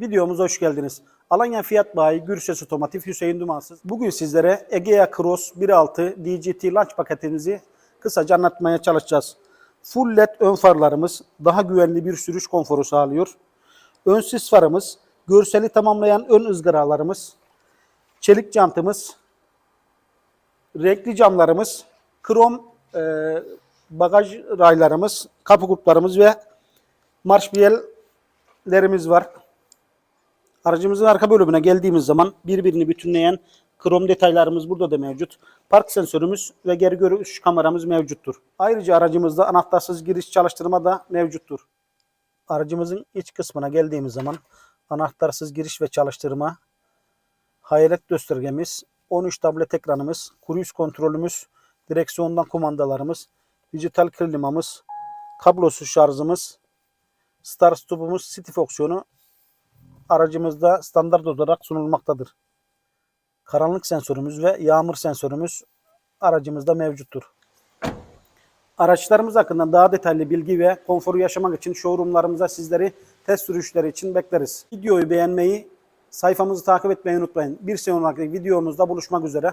Videomuza hoş geldiniz. Alanya Fiyat Bayi Gürses Otomotiv Hüseyin Dumansız. Bugün sizlere Egea Cross 1.6 DGT Launch paketimizi kısaca anlatmaya çalışacağız. Full LED ön farlarımız daha güvenli bir sürüş konforu sağlıyor. Ön sis farımız, görseli tamamlayan ön ızgaralarımız, çelik jantımız, renkli camlarımız, krom e, bagaj raylarımız, kapı kulplarımız ve marşbiyellerimiz var. Aracımızın arka bölümüne geldiğimiz zaman birbirini bütünleyen krom detaylarımız burada da mevcut. Park sensörümüz ve geri görüş kameramız mevcuttur. Ayrıca aracımızda anahtarsız giriş çalıştırma da mevcuttur. Aracımızın iç kısmına geldiğimiz zaman anahtarsız giriş ve çalıştırma, hayalet göstergemiz, 13 tablet ekranımız, cruise kontrolümüz, direksiyondan kumandalarımız, dijital klimamız, kablosuz şarjımız, start stopumuz, city fonksiyonu aracımızda standart olarak sunulmaktadır. Karanlık sensörümüz ve yağmur sensörümüz aracımızda mevcuttur. Araçlarımız hakkında daha detaylı bilgi ve konforu yaşamak için showroomlarımıza sizleri test sürüşleri için bekleriz. Videoyu beğenmeyi, sayfamızı takip etmeyi unutmayın. Bir sonraki videomuzda buluşmak üzere.